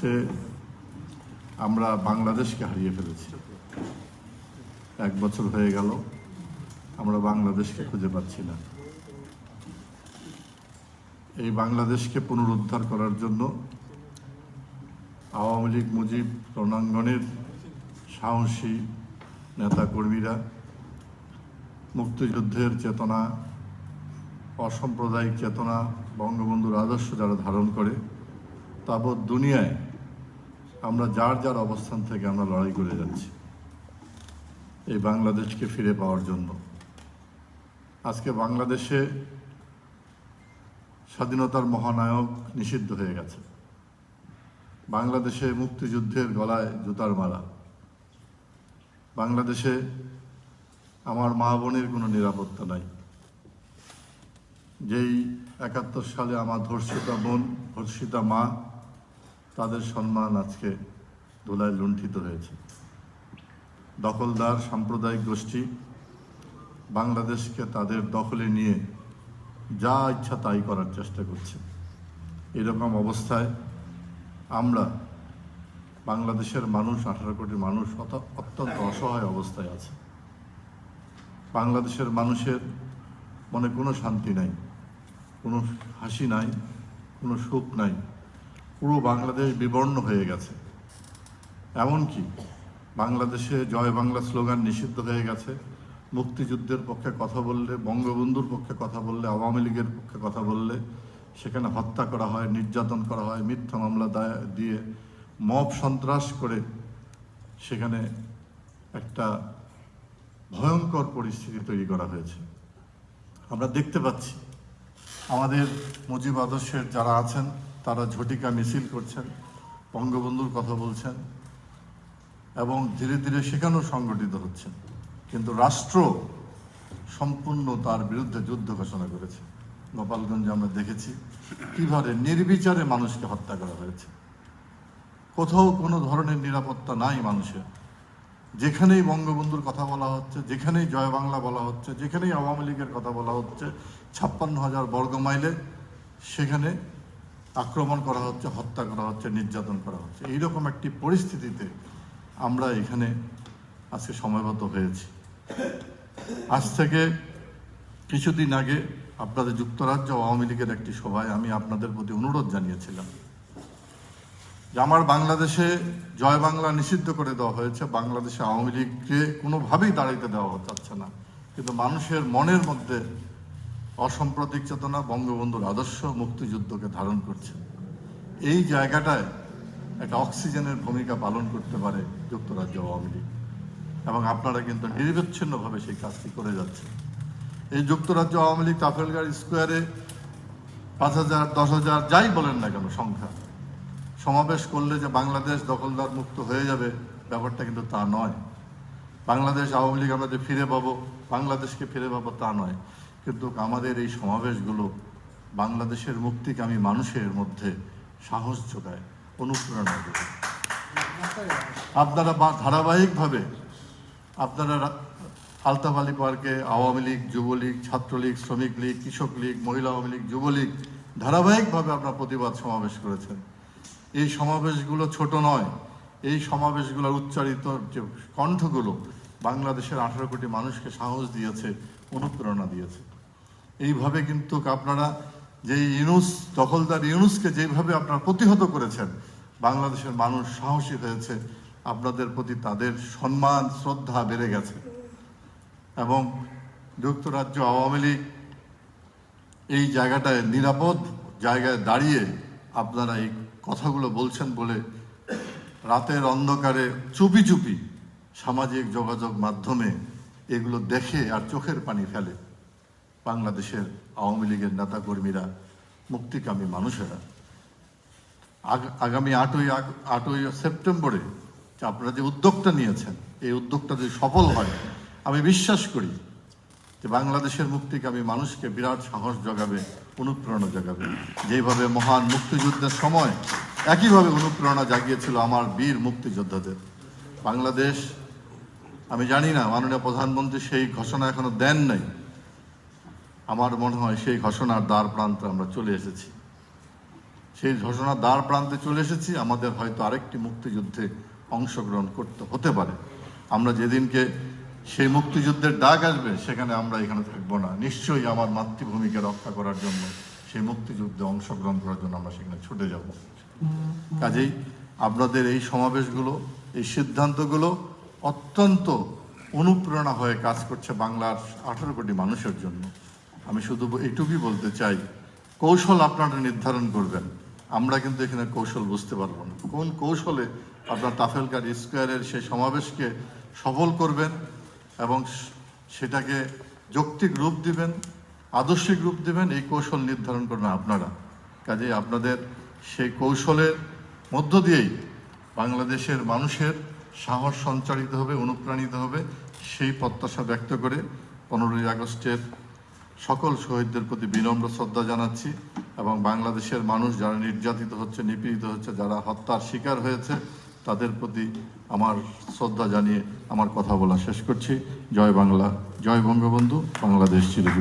হচ্ছে আমরা বাংলাদেশকে হারিয়ে ফেলেছি। এক বছর হয়ে গেল, আমরা বাংলাদেশকে খুঁজে পাচ্ছি না। এই বাংলাদেশকে পুনরুদ্ধার করার জন্য আওয়ামী লীগ, মুজিব রণাঙ্গনের সাহসী নেতাকর্মীরা মুক্তিযুদ্ধের চেতনা, অসাম্প্রদায়িক চেতনা, বঙ্গবন্ধুর আদর্শ যারা ধারণ করে, তাবৎ দুনিয়ায় আমরা যার যার অবস্থান থেকে আমরা লড়াই করে যাচ্ছি। এই বাংলাদেশকে ফিরে পাওয়ার জন্য। আজকে বাংলাদেশে স্বাধীনতার মহানায়ক নিষিদ্ধ হয়ে গেছে। বাংলাদেশে মুক্তিযুদ্ধের গলায় জুতার মালা। বাংলাদেশে আমার মা বোনের কোনো নিরাপত্তা নাই। যেই একাত্তর সালে আমার ধর্ষিতা বোন, ধর্ষিতা মা তাদের সম্মান আজকে ধুলায় লুণ্ঠিত হয়েছে। দখলদার সাম্প্রদায়িক গোষ্ঠী বাংলাদেশকে তাদের দখলে নিয়ে যা ইচ্ছা তাই করার চেষ্টা করছে। এরকম অবস্থায় আমরা বাংলাদেশের মানুষ, আঠারো কোটি মানুষ অত্যন্ত অসহায় অবস্থায় আছে। বাংলাদেশের মানুষের মনে কোনো শান্তি নাই, কোনো হাসি নাই, কোনো সুখ নাই। পুরো বাংলাদেশ বিবর্ণ হয়ে গেছে। এমনকি বাংলাদেশে জয় বাংলা স্লোগান নিষিদ্ধ হয়ে গেছে। মুক্তিযুদ্ধের পক্ষে কথা বললে, বঙ্গবন্ধুর পক্ষে কথা বললে, আওয়ামী লীগের পক্ষে কথা বললে, সেখানে হত্যা করা হয়, নির্যাতন করা হয়, মিথ্যা মামলা দায় মব সন্ত্রাস করে সেখানে একটা ভয়ঙ্কর পরিস্থিতি তৈরি করা হয়েছে। আমরা দেখতে পাচ্ছি, আমাদের মুজিব আদর্শের যারা আছেন তারা ঝটিকা মিছিল করছেন, বঙ্গবন্ধুর কথা বলছেন এবং ধীরে ধীরে সেখানেও সংগঠিত হচ্ছেন। কিন্তু রাষ্ট্র সম্পূর্ণ তার বিরুদ্ধে যুদ্ধ ঘোষণা করেছে। গোপালগঞ্জে আমরা দেখেছি কীভাবে নির্বিচারে মানুষকে হত্যা করা হয়েছে। কোথাও কোনো ধরনের নিরাপত্তা নাই মানুষের। যেখানেই বঙ্গবন্ধুর কথা বলা হচ্ছে, যেখানেই জয় বাংলা বলা হচ্ছে, যেখানেই আওয়ামী লীগের কথা বলা হচ্ছে, ছাপ্পান্ন হাজার বর্গ মাইলে সেখানে আক্রমণ করা হচ্ছে, হত্যা করা হচ্ছে, নির্যাতন করা হচ্ছে। এইরকম একটি পরিস্থিতিতে আমরা এখানে আজকে সময়গত হয়েছি। আজ থেকে কিছুদিন আগে আপনাদের যুক্তরাজ্য আওয়ামী লীগের একটি সভায় আমি আপনাদের প্রতি অনুরোধ জানিয়েছিলাম যে আমার বাংলাদেশে জয় বাংলা নিষিদ্ধ করে দেওয়া হয়েছে। বাংলাদেশে আওয়ামী লীগকে কোনোভাবেই দাঁড়াইতে দেওয়া যাচ্ছে না। কিন্তু মানুষের মনের মধ্যে অসাম্প্রদায়িক চেতনা বঙ্গবন্ধুর আদর্শ মুক্তিযুদ্ধকে ধারণ করছে। এই জায়গাটায় একটা অক্সিজেনের ভূমিকা পালন করতে পারে যুক্তরাজ্য আওয়ামী লীগ। এবং আপনারা কিন্তু নিরবিচ্ছিন্নভাবে সেই কাজটি করে যাচ্ছে এই যুক্তরাজ্য আওয়ামী লীগ তাফেলগার স্কোয়ারে পাঁচ হাজার, দশ হাজার, যাই বলেন না কেন সংখ্যা। সমাবেশ করলে যে বাংলাদেশ দখলদার মুক্ত হয়ে যাবে, ব্যাপারটা কিন্তু তা নয়। বাংলাদেশ আওয়ামী লীগ আমরা যে ফিরে পাবো, বাংলাদেশকে ফিরে পাবো তা নয়। কিন্তু আমাদের এই সমাবেশগুলো বাংলাদেশের মুক্তিকামী মানুষের মধ্যে সাহস যোগায়, অনুপ্রেরণা যোগায় আপনারা বা ধারাবাহিকভাবে আপনারা আলতাফ আলী পার্কে আওয়ামী লীগ, যুবলীগ, ছাত্রলীগ, শ্রমিক লীগ, কৃষক লীগ, মহিলা আওয়ামী লীগ, যুবলীগ ধারাবাহিকভাবে আপনার প্রতিবাদ সমাবেশ করেছেন। এই সমাবেশগুলো ছোট নয়, এই সমাবেশগুলোর উচ্চারিত যে কণ্ঠগুলো বাংলাদেশের আঠারো কোটি মানুষকে সাহস দিয়েছে, অনুপ্রেরণা দিয়েছে। এইভাবে কিন্তু আপনারা যে ইউনুস, দখলদার ইউনুসকে যেভাবে আপনারা প্রতিহত করেছেন, বাংলাদেশের মানুষ সাহসী হয়েছে, আপনাদের প্রতি তাদের সম্মান, শ্রদ্ধা বেড়ে গেছে। এবং যুক্তরাজ্য আওয়ামী লীগ এই জায়গাটায় নিরাপদ জায়গায় দাঁড়িয়ে আপনারা এই কথাগুলো বলছেন বলে রাতের অন্ধকারে চুপি চুপি সামাজিক যোগাযোগ মাধ্যমে এগুলো দেখে আর চোখের পানি ফেলে। বাংলাদেশের আওয়ামী লীগের নেতাকর্মীরা মুক্তিকামী মানুষেরা, আগ- আগামী আটই আটই সেপ্টেম্বরে যে আপনারা যে উদ্যোগটা নিয়েছেন, এই উদ্যোগটা যদি সফল হয়, আমি বিশ্বাস করি যে বাংলাদেশের মুক্তিকামী মানুষকে বিরাট সাহস জগাবে, অনুপ্রেরণা জাগাবে। যেভাবে মহান মুক্তিযুদ্ধের সময় একইভাবে অনুপ্রেরণা জাগিয়েছিল আমার বীর মুক্তিযোদ্ধাদের। বাংলাদেশ, আমি জানি না, মাননীয় প্রধানমন্ত্রী সেই ঘোষণা এখনও দেন নাই। আমার মনে হয় সেই ঘোষণার দ্বার প্রান্তে আমরা চলে এসেছি। সেই ঘোষণার দ্বার প্রান্তে চলে এসেছি, আমাদের হয়তো আরেকটি মুক্তিযুদ্ধে অংশগ্রহণ করতে হতে পারে। আমরা যেদিনকে সেই মুক্তিযুদ্ধের ডাক আসবে, সেখানে আমরা এখানে থাকব না। নিশ্চয়ই আমার মাতৃভূমিকে রক্ষা করার জন্য, সেই মুক্তিযুদ্ধে অংশগ্রহণ করার জন্য আমরা সেখানে ছুটে যাব। কাজেই আপনাদের এই সমাবেশগুলো, এই সিদ্ধান্তগুলো অত্যন্ত অনুপ্রেরণা হয়ে কাজ করছে বাংলার আঠারো কোটি মানুষের জন্য। আমি শুধু এইটুকুই বলতে চাই, কৌশল আপনারা নির্ধারণ করবেন। আমরা কিন্তু এখানে কৌশল বুঝতে পারব না। কোন কৌশলে আপনার তাফেলকার স্কোয়ারের সেই সমাবেশকে সফল করবেন এবং সেটাকে যৌক্তিক রূপ দিবেন, আদর্শিক রূপ দিবেন, এই কৌশল নির্ধারণ করবেন আপনারা। কাজেই আপনাদের সেই কৌশলের মধ্য দিয়েই বাংলাদেশের মানুষের সাহস সঞ্চারিত হবে, অনুপ্রাণিত হবে, সেই প্রত্যাশা ব্যক্ত করে পনেরোই আগস্টের সকল শহীদদের প্রতি বিনম্র শ্রদ্ধা জানাচ্ছি এবং বাংলাদেশের মানুষ যারা নির্যাতিত হচ্ছে, নিপীড়িত হচ্ছে, যারা হত্যার শিকার হয়েছে, তাদের প্রতি আমার শ্রদ্ধা জানিয়ে আমার কথা বলা শেষ করছি। জয় বাংলা, জয় বঙ্গবন্ধু, বাংলাদেশ চিরজীবী।